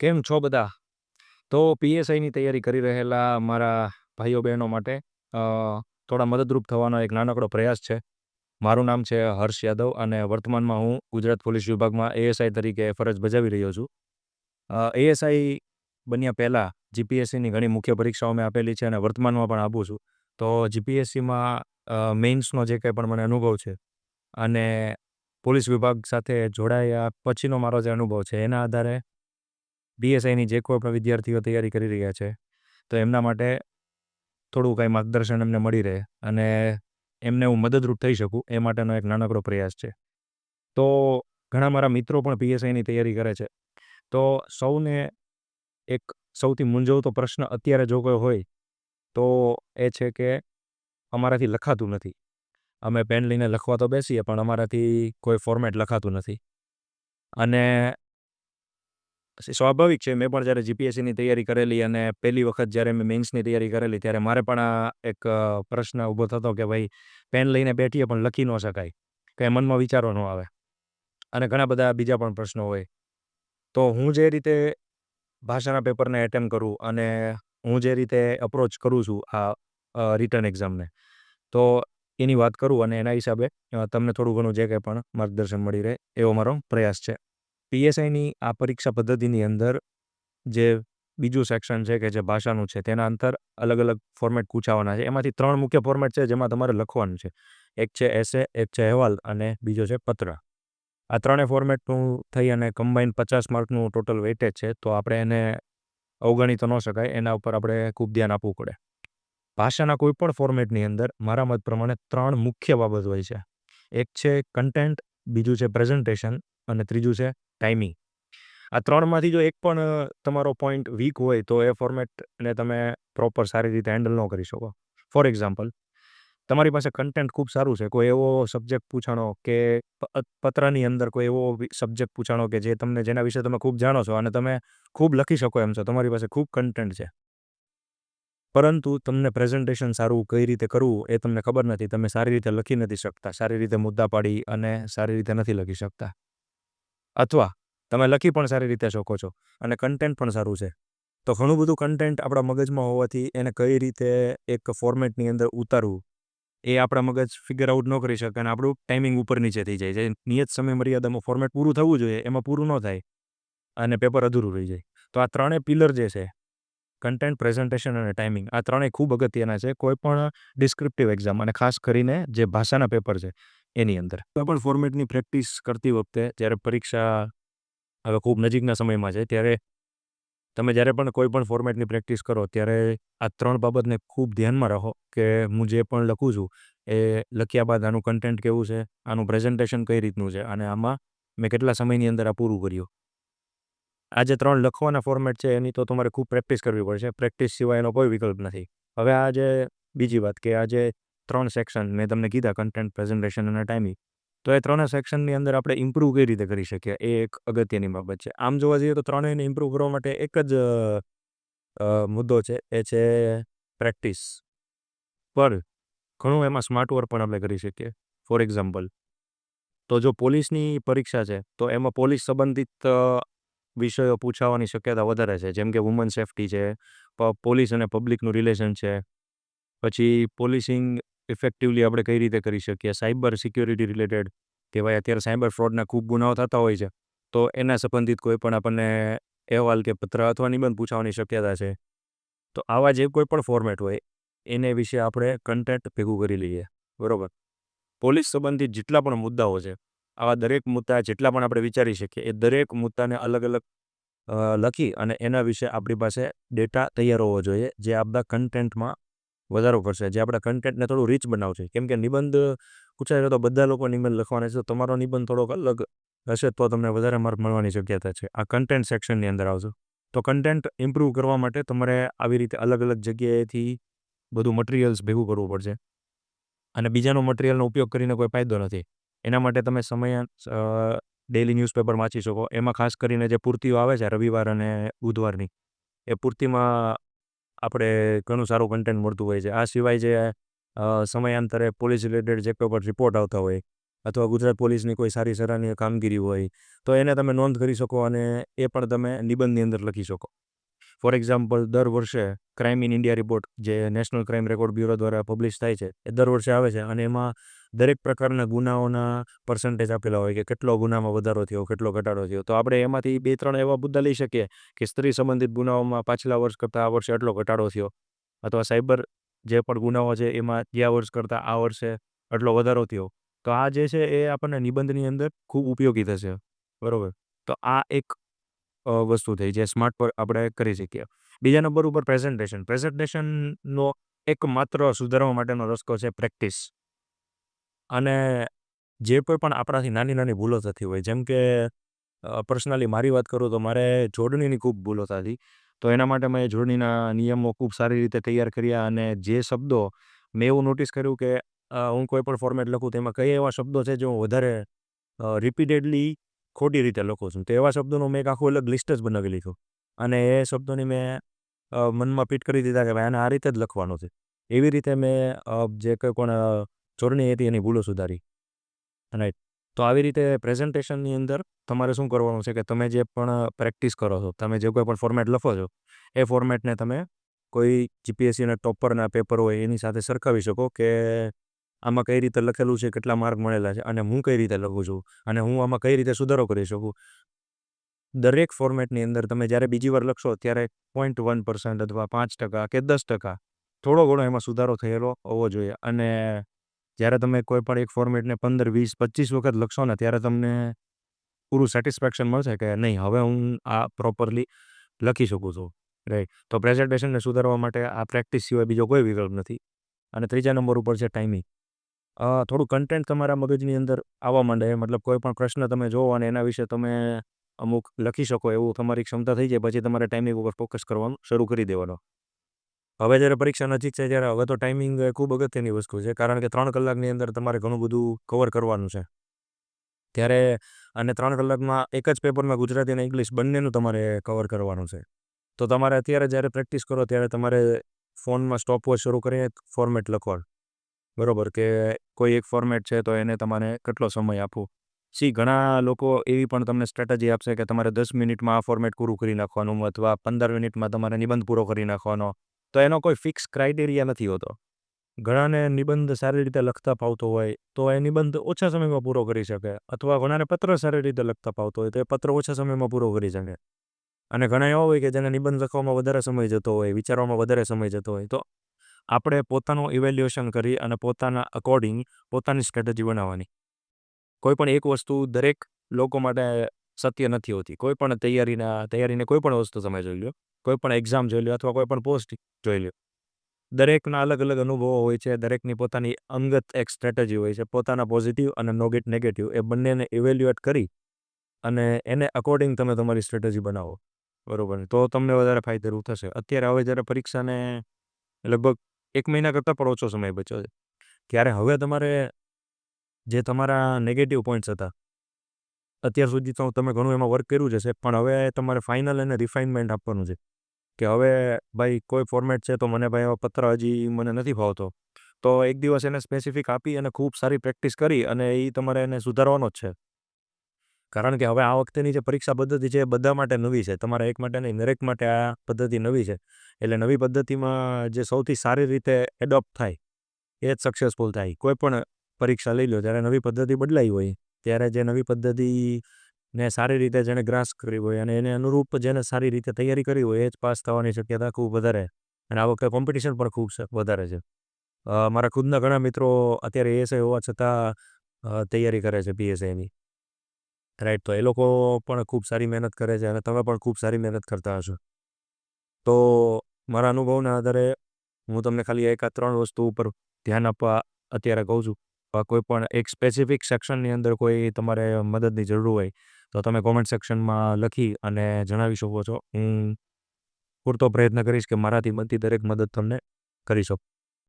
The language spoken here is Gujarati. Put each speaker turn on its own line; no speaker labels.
કેમ છો બધા? તો પીએસઆઈની તૈયારી કરી રહેલા મારા ભાઈઓ બહેનો માટે થોડા મદદરૂપ થવાનો એક નાનકડો પ્રયાસ છે. મારું નામ છે હર્ષ યાદવ અને વર્તમાનમાં હું ગુજરાત પોલીસ વિભાગમાં એએસઆઈ તરીકે ફરજ બજાવી રહ્યો છું. એએસઆઈ બન્યા પહેલાં જીપીએસસીની ઘણી મુખ્ય પરીક્ષાઓ મેં આપેલી છે અને વર્તમાનમાં પણ આપું છું. તો જીપીએસસીમાં મેઇન્સનો જે કંઈ પણ મને અનુભવ છે અને પોલીસ વિભાગ સાથે જોડાયા પછીનો મારો જે અનુભવ છે એના આધારે બીએસઆઈની જે કોઈ પણ વિદ્યાર્થીઓ તૈયારી કરી રહ્યા છે, તો એમના માટે થોડું કાંઈ માર્ગદર્શન એમને મળી રહે અને એમને હું મદદરૂપ થઈ શકું, એ માટેનો એક નાનકડો પ્રયાસ છે. તો ઘણા મારા મિત્રો પણ પીએસઆઈની તૈયારી કરે છે. તો સૌને એક સૌથી મૂંઝવતો પ્રશ્ન અત્યારે જો કોઈ હોય, તો એ છે કે અમારાથી લખાતું નથી. અમે પેન લઈને લખવા તો બેસીએ, પણ અમારાથી કોઈ ફોર્મેટ લખાતું નથી. અને સ્વાભાવિક છે. મેં પણ જ્યારે જીપીએસસીની તૈયારી કરેલી અને પહેલી વખત જ્યારે મેં મેન્સની તૈયારી કરેલી ત્યારે મારે પણ એક પ્રશ્ન ઊભો થતો કે ભાઈ, પેન લઈને બેઠીએ પણ લખી ન શકાય. કંઈ મનમાં વિચારો ન આવે. અને ઘણા બધા બીજા પણ પ્રશ્નો હોય. તો હું જે રીતે ભાષાના પેપરને એટેમ્પ કરું અને હું જે રીતે અપ્રોચ કરું છું આ રિટર્ન એક્ઝામને તો એની વાત કરું અને એના હિસાબે તમને થોડું ઘણું જે કંઈ પણ માર્ગદર્શન મળી રહે એવો મારો પ્રયાસ છે. પીએસઆઈની આ પરીક્ષા પદ્ધતિની અંદર જે બીજું સેક્શન છે કે જે ભાષાનું છે, તેના અંતર અલગ અલગ ફોર્મેટ પૂછાવાના છે. એમાંથી ત્રણ મુખ્ય ફોર્મેટ છે જેમાં તમારે લખવાનું છે. એક છે એસે એક છે અહેવાલ અને બીજો છે પત્ર. આ ત્રણેય ફોર્મેટનું થઈ અને કમ્બાઈન પચાસ માર્કનું ટોટલ વેટેજ છે, તો આપણે એને અવગણી તો ન શકાય. એના ઉપર આપણે ખૂબ ધ્યાન આપવું પડે. ભાષાના કોઈ પણ ફોર્મેટની અંદર મારા મત પ્રમાણે ત્રણ મુખ્ય બાબત હોય છે. એક છે કન્ટેન્ટ બીજું છે પ્રેઝન્ટેશન અને ત્રીજું છે ટાઈમિંગ. આ ત્રણમાંથી જો એક પણ તમારો પોઈન્ટ વીક હોય તો એ ફોર્મેટને તમે પ્રોપર સારી રીતે હેન્ડલ ન કરી શકો. ફોર એક્ઝામ્પલ તમારી પાસે કન્ટેન્ટ ખૂબ સારું છે, કોઈ એવો સબ્જેક્ટ પૂછાણો કે પત્રની અંદર કોઈ એવો સબ્જેક્ટ પૂછાણો કે જે તમને જેના વિશે તમે ખૂબ જાણો છો અને તમે ખૂબ લખી શકો એમ છો, તમારી પાસે ખૂબ કન્ટેન્ટ છે. પરંતુ તમને પ્રેઝન્ટેશન સારું કઈ રીતે કરવું એ તમને ખબર નથી, તમે સારી રીતે લખી નથી શકતા, સારી રીતે મુદ્દા પાડી અને સારી રીતે નથી લખી શકતા. અથવા તમે લખી પણ સારી રીતે શકો છો અને કન્ટેન્ટ પણ સારું છે. તો ઘણું બધું કન્ટેન્ટ આપણા મગજમાં હોવાથી એને કઈ રીતે એક ફોર્મેટની અંદર ઉતારવું એ આપણા મગજ ફિગર આઉટ ન કરી શકે અને આપણું ટાઈમિંગ ઉપર નીચે થઈ જાય જે નિયત સમય મર્યાદામાં ફોર્મેટ પૂરું થવું જોઈએ, એમાં પૂરું ન થાય અને પેપર અધૂરું રહી જાય. તો આ ત્રણેય પિલર જે છે કન્ટેન્ટ પ્રેઝન્ટેશન અને ટાઈમિંગ આ ત્રણેય ખૂબ અગત્યના છે. કોઈ પણ ડિસ્ક્રિપ્ટિવ એક્ઝામ અને ખાસ કરીને જે ભાષાના પેપર છે એની અંદર. કોઈ પણ ફોર્મેટની પ્રેક્ટિસ કરતી વખતે જ્યારે પરીક્ષા હવે ખૂબ નજીકના સમયમાં છે, ત્યારે તમે જ્યારે પણ કોઈ પણ ફોર્મેટની પ્રેક્ટિસ કરો, ત્યારે આ ત્રણ બાબતને ખૂબ ધ્યાનમાં રાખો કે હું જે પણ લખું છું, એ લખ્યા બાદ આનું કન્ટેન્ટ કેવું છે, આનું પ્રેઝન્ટેશન કઈ રીતનું છે, અને આમાં મેં કેટલા સમયની અંદર આ પૂરું કર્યું. આ જે ત્રણ લખવાના ફોર્મેટ છે, એની તો તમારે ખૂબ પ્રેક્ટિસ કરવી પડશે. પ્રેક્ટિસ સિવાય એનો કોઈ વિકલ્પ નથી. હવે આ જે, બીજી વાત કે આ જે ત્રણ સેક્શન મેં તમને કીધા કન્ટેન્ટ પ્રેઝન્ટેશન અને ટાઈમિંગ તો એ ત્રણેય સેક્શનની અંદર આપણે ઇમ્પ્રૂવ કઈ રીતે કરી શકીએ? એ એક અગત્યની બાબત છે. આમ જોવા જઈએ તો ત્રણેયને ઇમ્પ્રૂવ કરવા માટે એક જ મુદ્દો છે. એ છે પ્રેક્ટિસ પર ઘણું એમાં સ્માર્ટ વર્ક પણ આપણે કરી શકીએ. ફોર એક્ઝામ્પલ તો જો પોલીસની પરીક્ષા છે, તો એમાં પોલીસ સંબંધિત વિષયો પૂછાવાની શક્યતા વધારે છે. જેમ કે વુમન સેફ્ટી છે પોલીસ અને પબ્લિકનું રિલેશન છે. પછી પોલીસિંગ ઇફેક્ટિવલી આપણે કઈ રીતે કરી શકીએ? સાયબર સિક્યોરિટી રિલેટેડ કહેવાય અત્યારે સાયબર ફ્રોડના ખૂબ ગુનાઓ થતા હોય છે, તો એના સંબંધિત કોઈ પણ આપણને અહેવાલ કે પત્ર અથવા નિબંધ પૂછવાની શક્યતા છે. તો આવા જે કોઈ પણ ફોર્મેટ હોય, એને વિશે આપણે કન્ટેન્ટ ભેગું કરી લઈએ. બરાબર? પોલીસ સંબંધિત જેટલા પણ મુદ્દાઓ છે, આવા દરેક મુદ્દા જેટલા પણ આપણે વિચારી શકીએ, એ દરેક મુદ્દાને અલગ અલગ લખી અને એના વિશે આપણી પાસે ડેટા તૈયાર હોવો જોઈએ, જે આપણા કન્ટેન્ટમાં વધારો કરશે જે આપણા કન્ટેન્ટને થોડું રીચ બનાવશે. કેમ કે નિબંધ પૂછાય તો બધા લોકો નિબંધ લખવાના છે. તમારો નિબંધ થોડોક અલગ હશે તો તમને વધારે માર્ક મળવાની શક્યતા છે. આ કન્ટેન્ટ સેક્શનની અંદર આવશે તો કન્ટેન્ટ ઇમ્પ્રૂવ કરવા માટે તમારે આવી રીતે અલગ અલગ જગ્યાએથી બધું મટીરિયલ્સ ભેગું કરવું પડશે. અને બીજાનો મટીરિયલનો ઉપયોગ કરીને કોઈ ફાયદો નથી. એના માટે તમે સમય ડેલી ન્યૂઝપેપર વાંચી શકો. એમાં ખાસ કરીને જે પૂર્તિઓ આવે છે, રવિવાર અને બુધવારની, એ પૂર્તિમાં આપણે ઘણું સારું કન્ટેન્ટ મળતું હોય છે. આ સિવાય જે સમયાંતરે પોલીસ રિલેટેડ જે કોઈ પણ રિપોર્ટ આવતા હોય અથવા ગુજરાત પોલીસની કોઈ સારી સરાહનીય કામગીરી હોય, તો એને તમે નોંધ કરી શકો અને એ પણ તમે નિબંધની અંદર લખી શકો. ફોર એક્ઝામ્પલ, દર વર્ષે ક્રાઇમ ઇન ઇન્ડિયા રિપોર્ટ જે નેશનલ ક્રાઇમ રેકોર્ડ બ્યુરો દ્વારા પબ્લિશ થાય છે, એ દર વર્ષે આવે છે અને એમાં દરેક પ્રકારના ગુનાઓના પર્સન્ટેજ આપેલા હોય કે કેટલો ગુનામાં વધારો થયો, કેટલો ઘટાડો થયો. તો આપણે એમાંથી બે ત્રણ એવા મુદ્દા લઈ શકીએ કે સ્ત્રી સંબંધિત ગુનાઓમાં પાછલા વર્ષ કરતાં આ વર્ષે આટલો ઘટાડો થયો અથવા સાયબર જે પણ ગુનાઓ છે એમાં ગયા વર્ષ કરતાં આ વર્ષે આટલો વધારો થયો. તો આ જે છે એ આપણને નિબંધની અંદર ખૂબ ઉપયોગી થશે. બરાબર? તો આ એક વસ્તુ થઈ જે સ્માર્ટ પર આપણે કરી શકીએ. બીજા નંબર ઉપર પ્રેઝન્ટેશન પ્રેઝન્ટેશનનો એક માત્ર સુધારવા માટેનો રસ્તો છે પ્રેક્ટિસ અને જે કોઈ પણ આપણાથી નાની નાની ભૂલો થતી હોય, જેમ કે પર્સનલી મારી વાત કરું તો મારે જોડણીની ખૂબ ભૂલો થતી. તો એના માટે મેં જોડણીના નિયમો ખૂબ સારી રીતે તૈયાર કર્યા અને જે શબ્દો મેં એવું નોટિસ કર્યું કે હું કોઈ પણ ફોર્મેટ લખું તેમાં કઈ એવા શબ્દો છે જે હું વધારે રિપીટેડલી ખોટી રીતે લખું છું. તો એવા શબ્દોનું મેં એક આખું અલગ લિસ્ટ જ બનાવી લીધું. અને એ શબ્દોની મેં મનમાં ફિટ કરી દીધા કે ભાઈ આને આ રીતે જ લખવાનું છે. એવી રીતે મેં જે કંઈ પણ જોડણી હતી એની ભૂલો સુધારી. રાઈટ તો આવી રીતે પ્રેઝન્ટેશનની અંદર તમારે શું કરવાનું છે કે તમે જે પણ પ્રેક્ટિસ કરો છો, તમે જે કોઈ પણ ફોર્મેટ લખો છો, એ ફોર્મેટને તમે કોઈ જીપીએસસીના ટોપરના પેપર હોય એની સાથે સરખાવી શકો કે આમાં કઈ રીતે લખેલું છે, કેટલા માર્ક મળેલા છે અને હું કઈ રીતે લખું છું અને હું આમાં કઈ રીતે સુધારો કરી શકું. દરેક ફોર્મેટની અંદર તમે જ્યારે બીજી વાર લખશો ત્યારે પોઈન્ટ વન પર્સન્ટ અથવા પાંચ ટકા કે દસ ટકા થોડો ઘણો એમાં સુધારો થયેલો હોવો જોઈએ. અને જ્યારે તમે કોઈ પણ એક ફોર્મેટને પંદર, વીસ પચીસ વખત લખશો ને ત્યારે તમને પૂરું સેટિસ્ફેક્શન મળશે કે નહીં, હવે હું આ પ્રોપરલી લખી શકું છું. રાઈટ તો પ્રેઝન્ટેશનને સુધારવા માટે આ પ્રેક્ટિસ સિવાય બીજો કોઈ વિકલ્પ નથી. અને ત્રીજા નંબર ઉપર છે ટાઈમિંગ થોડું કન્ટેન્ટ તમારા મગજની અંદર આવવા માંડે. મતલબ કોઈ પણ પ્રશ્ન તમે જોવો અને એના વિશે તમે અમુક લખી શકો એવું તમારી ક્ષમતા થઈ જાય. પછી તમારે ટાઈમિંગ ઉપર ફોકસ કરવાનું શરૂ કરી દેવાનો. હવે જ્યારે પરીક્ષા નજીક છે ત્યારે હવે તો ટાઈમિંગ ખૂબ અગત્યની વસ્તુ છે. કારણ કે ત્રણ કલાકની અંદર તમારે ઘણું બધું કવર કરવાનું છે. ત્યારે અને ત્રણ કલાકમાં એક જ પેપરમાં ગુજરાતી અને ઇંગ્લિશ બંનેનું તમારે કવર કરવાનું છે. તો તમારે અત્યારે જ્યારે પ્રેક્ટિસ કરો ત્યારે તમારે ફોનમાં સ્ટોપ વોચ શરૂ કરીને ફોર્મેટ લખવાનું. બરોબર, કે કોઈ એક ફોર્મેટ છે તો એને તમારે કેટલો સમય આપવો? સી ઘણા લોકો એવી પણ તમને સ્ટ્રેટેજી આપશે કે તમારે દસ મિનિટમાં આ ફોર્મેટ પૂરું કરી નાખવાનું અથવા પંદર મિનિટમાં તમારે નિબંધ પૂરો કરી નાખવાનો. તો એનો કોઈ ફિક્સ ક્રાઇટેરિયા નથી હોતો. ઘણાને નિબંધ સારી રીતે લખતા ફાવતો હોય તો એ નિબંધ ઓછા સમયમાં પૂરો કરી શકે અથવા ઘણાને પત્ર સારી રીતે લખતા ફાવતો હોય તો એ પત્ર ઓછા સમયમાં પૂરો કરી શકે. અને ઘણા એવા હોય કે જેને નિબંધ લખવામાં વધારે સમય જતો હોય, વિચારવામાં વધારે સમય જતો હોય તો આપણે પોતાનું ઇવેલ્યુએશન કરી અને પોતાના અકોર્ડિંગ પોતાની સ્ટ્રેટેજી બનાવવાની. કોઈ પણ એક વસ્તુ દરેક લોકો માટે સત્ય નથી હોતી. કોઈ પણ તૈયારીના, તૈયારીને કોઈ પણ વસ્તુ તમે જોઈ લો કોઈ પણ એક્ઝામ જોઈ લો અથવા કોઈ પણ પોસ્ટ જોઈ લો દરેકના અલગ અલગ અનુભવો હોય છે, દરેકની પોતાની અંગત એક સ્ટ્રેટેજી હોય છે, પોતાના પોઝિટિવ અને નોગેટ નેગેટિવ એ બંનેને ઇવેલ્યુએટ કરી અને એને અકોર્ડિંગ તમે તમારી સ્ટ્રેટેજી બનાવો. બરોબર તો તમને વધારે ફાયદારૂપ થશે. અત્યારે હવે જ્યારે પરીક્ષાને લગભગ એક મહિના કરતાં પણ ઓછો સમય બચ્યો છે. ત્યારે હવે તમારે જે તમારા નેગેટિવ પોઈન્ટ્સ હતા, અત્યાર સુધી તો તમે ઘણું એમાં વર્ક કર્યું છે પણ હવે તમારે ફાઇનલ અને રિફાઇનમેન્ટ આપવાનું છે. કે હવે ભાઈ કોઈ ફોર્મેટ છે તો મને ભાઈ એવા પત્ર હજી મને નથી ભાવતો તો એક દિવસ એને સ્પેસિફિક આપી અને ખૂબ સારી પ્રેક્ટિસ કરી અને એ તમારે એને સુધારવાનો જ છે. કારણ કે હવે આ વખતેની જે પરીક્ષા પદ્ધતિ છે એ બધા માટે નવી છે. તમારા એક માટે નહીં, દરેક માટે આ પદ્ધતિ નવી છે. એટલે નવી પદ્ધતિમાં જે સૌથી સારી રીતે એડોપ્ટ થાય એ જ સક્સેસફુલ થાય. કોઈ પણ પરીક્ષા લઈ લો, જ્યારે નવી પદ્ધતિ બદલાઈ હોય, ત્યારે જે નવી પદ્ધતિને સારી રીતે જેણે ગ્રાસ કરી હોય અને એને અનુરૂપ જેને સારી રીતે તૈયારી કરી હોય, એ જ પાસ થવાની શક્યતા ખૂબ વધારે અને આ વખતે કોમ્પિટિશન પણ ખૂબ વધારે છે. મારા ખુદના ઘણા મિત્રો અત્યારે એએસઆઈ હોવા છતાં તૈયારી કરે છે પીએસઆઈની રાઈટ તો એ લોકો પણ ખૂબ સારી મહેનત કરે છે અને તમે પણ ખૂબ સારી મહેનત કરતા હશો. તો મારા અનુભવના આધારે હું તમને ખાલી એકાદ ત્રણ વસ્તુ ઉપર ધ્યાન આપવા અત્યારે કહું છું. કોઈ પણ એક સ્પેસિફિક સેક્શનની અંદર કોઈ તમારે મદદની જરૂર હોય, તો તમે કોમેન્ટ સેક્શનમાં લખી અને જણાવી શકો છો. હું પૂરતો પ્રયત્ન કરીશ કે મારાથી બનતી દરેક મદદ તમને કરી શકું.